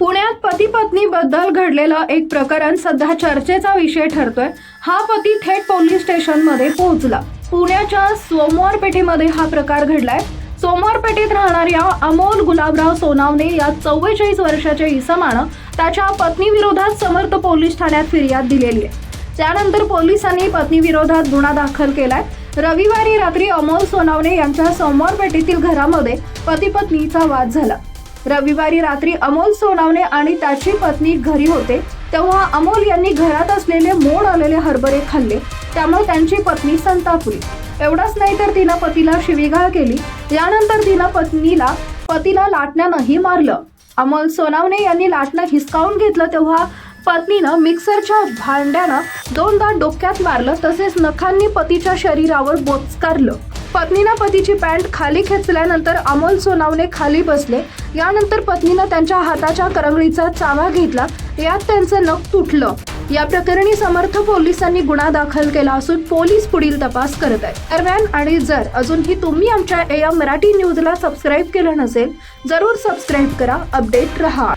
पुण्यात पती पत्नी बद्दल घडलेलं एक प्रकरण सध्या चर्चेचा विषय ठरतोय. हा पती थेट पोलीस स्टेशनमध्ये पोहोचला. पुण्याच्या सोमवार पेठेमध्ये हा प्रकार घडलाय. सोमवार पेठेत राहणाऱ्या अमोल गुलाबराव सोनावणे या चव्वेचाळीस वर्षाच्या इसमानं त्याच्या पत्नीविरोधात समर्थ पोलीस ठाण्यात फिर्याद दिलेली आहे. त्यानंतर पोलिसांनी पत्नीविरोधात गुन्हा दाखल केलाय. रविवारी रात्री अमोल सोनावणे यांच्या सोमवार पेठेतील घरामध्ये पती पत्नीचा वाद झाला. रविवारी रात्री अमोल सोनावणे आणि त्याची पत्नी घरी होते तेव्हा अमोल यांनी घरात असलेले मोड आलेले हरभरे खाल्ले त्यामुळे त्यांची पत्नी संतापली. एवढंच नाही तर तिनं पतीला शिवीगाळ केली. यानंतर तिनं पत्नीला पतीला लाटण्यानंही मारलं. अमोल सोनावणे यांनी लाटणं हिसकावून घेतलं तेव्हा पत्नीनं मिक्सरच्या भांड्यानं दोनदा डोक्यात मारलं तसेच नखांनी पतीच्या शरीरावर बोचकारलं. पत्नीनं पतीची पॅन्ट खाली खेचल्यानंतर अमोल सोनावणे खाली बसले. यानंतर पत्नीनं त्यांच्या हाताच्या करंगळीचा चावा घेतला. यात त्यांचं नख तुटलं. या प्रकरणी समर्थ पोलिसांनी गुन्हा दाखल केला असून पोलीस पुढील तपास करत आहेत. दरम्यान आणि जर अजूनही तुम्ही आमच्या या मराठी न्यूजला सबस्क्राईब केलं नसेल जरूर सबस्क्राईब करा. अपडेट रहा.